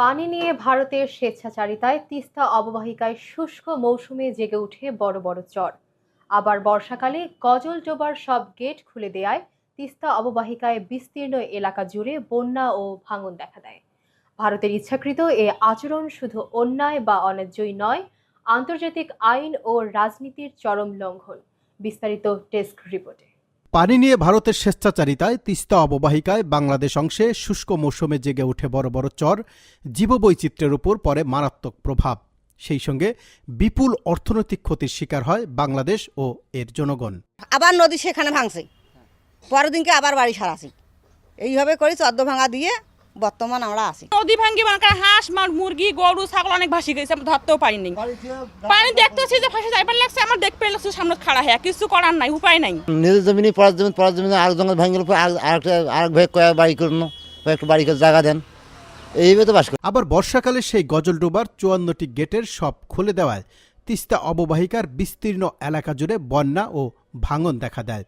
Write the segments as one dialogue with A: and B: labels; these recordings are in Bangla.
A: পানি নিয়ে ভারতের স্বেচ্ছাচারিতায় তিস্তা অববাহিকায় শুষ্ক মৌসুমে জেগে ওঠে বড় বড় চর। আবার বর্ষাকালে গজল ডোবার সব গেট খুলে দেয়ায় তিস্তা অববাহিকায় বিস্তীর্ণ এলাকা জুড়ে বন্যা ও ভাঙন দেখা দেয়। ভারতের ইচ্ছাকৃত এ আচরণ শুধু অন্যায় বা অন্যায্যই নয়, আন্তর্জাতিক আইন ও রাজনীতির চরম লঙ্ঘন। বিস্তারিত ডেস্ক রিপোর্টে।
B: পানি নিয়ে ভারতের স্বেচ্ছাচারিতায় তিস্তা অববাহিকায় বাংলাদেশ অংশে শুষ্ক মৌসুমে জেগে ওঠে বড় বড় চর জীববৈচিত্র্যের উপর পরে মারাত্মক প্রভাব। সেই সঙ্গে বিপুল অর্থনৈতিক ক্ষতির শিকার হয় বাংলাদেশ ও এর জনগণ।
C: আবার নদী সেখানে ভাঙছে। পরের দিনকে আবার বাড়ি সারাছি। এইভাবে করে চদ্দ ভাঙা দিয়ে বর্তমান আমরা আছি।
D: নদী ভাঙ্গি বানকার হাঁস মার মুরগি গরু ছাগল অনেক ভাসি গেছে আমরা ধরতেও পারিনি। পানি দেখতেছি যে ফাঁসে যাইবার লাগছে আমার দেখতে লাগছে সামনে খাড়া হ্যাঁ কিছু করার নাই উপায় নাই।
E: নিজের জমিনে পড়ার জমি পড়ার জমিনে আর জঙ্গল ভেঙে গেলে আরেকটা আরেক ভাই কয়েক বাড়ি করুন কয়েকটা বাড়ি করে জায়গা দেন। এইভাবে তো বাস
B: আবার বর্ষাকালে সেই গজলডোবার চুয়ান্নটি গেটের সব খুলে দেওয়ায় তিস্তা অববাহিকার বিস্তীর্ণ এলাকা জুড়ে বন্যা ও ভাঙন দেখা দেয়।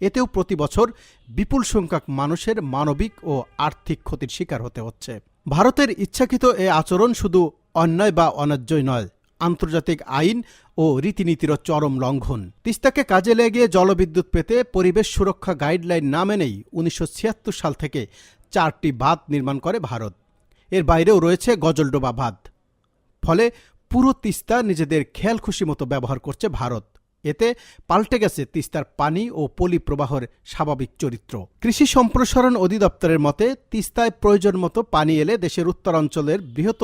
B: এতেও প্রতি বছর বিপুল সংখ্যক মানুষের মানবিক ও আর্থিক ক্ষতির শিকার হতে হচ্ছে। ভারতের ইচ্ছাকৃত এ আচরণ শুধু অন্যায় বা অন্যায্যই নয়, আন্তর্জাতিক আইন ও রীতিনীতিরও চরম লঙ্ঘন। তিস্তাকে কাজে লেগে জলবিদ্যুৎ পেতে পরিবেশ সুরক্ষা গাইডলাইন না মেনেই উনিশশো ছিয়াত্তর সাল থেকে চারটি বাঁধ নির্মাণ করে ভারত। এর বাইরেও রয়েছে গজলডোবা বাঁধ। ফলে পুরো তিস্তা নিজেদের খেয়াল খুশি মতো ব্যবহার করছে ভারত। এতে পাল্টে গেছে তিস্তার পানি ও পলি প্রবাহের স্বাভাবিক চরিত্র। কৃষি সম্প্রসারণ অধিদপ্তরের মতে, তিস্তায় প্রয়োজন মতো পানি এলে দেশের উত্তরাঞ্চলের বৃহৎ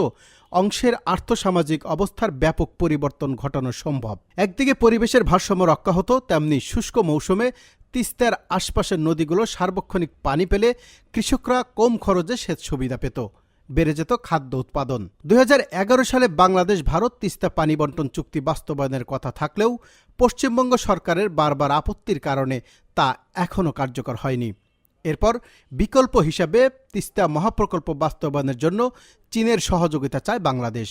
B: অংশের আর্থসামাজিক অবস্থার ব্যাপক পরিবর্তন ঘটানো সম্ভব। একদিকে পরিবেশের ভারসাম্য রক্ষা হতো, তেমনি শুষ্ক মৌসুমে তিস্তার আশপাশের নদীগুলো সার্বক্ষণিক পানি পেলে কৃষকরা কম খরচে সেচ সুবিধা পেত। বেড়ে যেত খাদ্য উৎপাদন। দুই হাজার এগারো সালে বাংলাদেশ, ভারত তিস্তা পানি বন্টন চুক্তি বাস্তবায়নের কথা থাকলেও পশ্চিমবঙ্গ সরকারের বারবার আপত্তির কারণে তা এখনও কার্যকর হয়নি। এরপর বিকল্প হিসাবে তিস্তা মহাপ্রকল্প বাস্তবায়নের জন্য চীনের সহযোগিতা চায় বাংলাদেশ।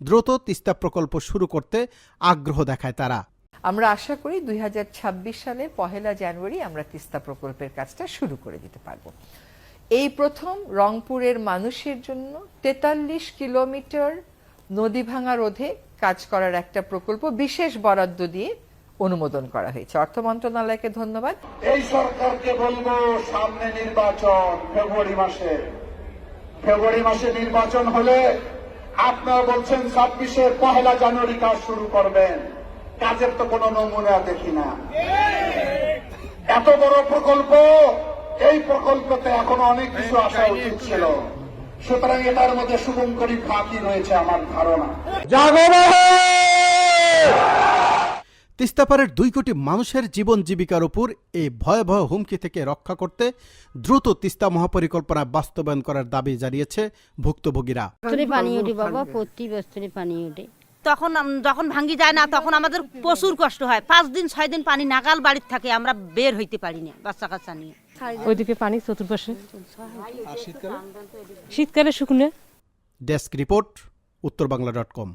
B: দ্রুত তিস্তা প্রকল্প শুরু করতে আগ্রহ দেখায় তারা।
F: আমরা আশা করি দুই হাজার ছাব্বিশ সালে পহেলা জানুয়ারি আমরা তিস্তা প্রকল্পের কাজটা শুরু করে দিতে পারব। এই প্রথম রংপুরের মানুষের জন্য তেতাল্লিশ কিলোমিটার নদী ভাঙা রোধে কাজ করার একটা প্রকল্প বিশেষ বরাদ্দ দিয়ে অনুমোদন করা হয়েছে। অর্থ মন্ত্রণালয়কে ধন্যবাদ।
G: এই সরকারকে বলব, সামনে নির্বাচন ফেব্রুয়ারি মাসে। ফেব্রুয়ারি মাসে নির্বাচন হলে আপনারা বলছেন ছাব্বিশে পহেলা জানুয়ারি কাজ শুরু করবেন। কাজের তো কোনো নমুনা দেখি না। এত বড় প্রকল্প এই প্রকল্পতে এখনও অনেক কিছু আসা উচিত ছিল সুতরাং এটার মধ্যে শুভঙ্করী ফাঁকি রয়েছে আমার ধারণা।
B: তিস্তাপাড়ের দুই কোটি মানুষের জীবন জীবিকার উপর এই ভয়াবহ হুমকি থেকে রক্ষা করতে দ্রুত তিস্তা মহাপরিকল্পনা বাস্তবায়ন করার দাবি জানিয়েছে ভুক্তভোগীরা।
H: পানি ওঠে বাবা প্রতি বস্তুরে পানি ওঠে
C: তখন যখন ভাঙ্গি যায় না তখন আমাদের প্রচুর কষ্ট হয়। পাঁচ দিন ছয় দিন পানি নাগাল বাড়ির থাকে আমরা বের হইতে পারি না বাচ্চা কাচ্চা নিয়ে।
D: ওইদিকে পানি চতুর্পাশে। শীতকালে? শুকনে।
B: ডেস্ক রিপোর্ট উত্তর বাংলা ডট কম।